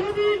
Yeah.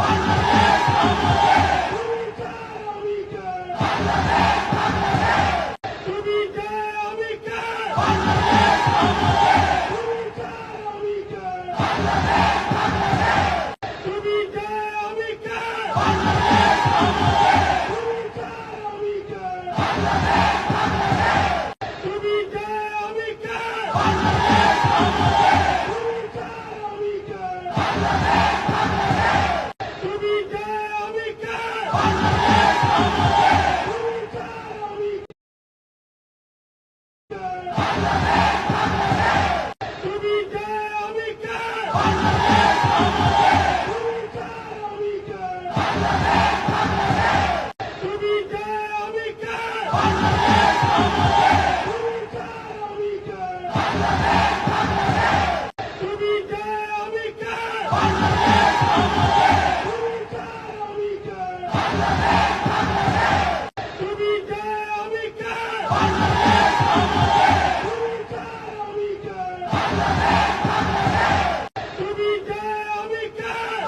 Bangladesh! Bangladesh! Bangladesh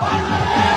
Barcelona!